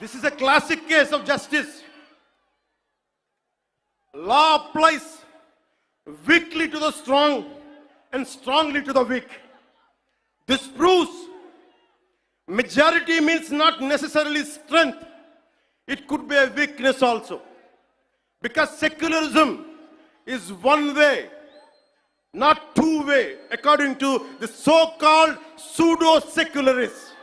This is a classic case of justice. Law applies weakly to the strong and strongly to the weak. This proves majority means not necessarily strength, it could be a weakness also. Because secularism is one way, not two way, according to the so called pseudo secularists.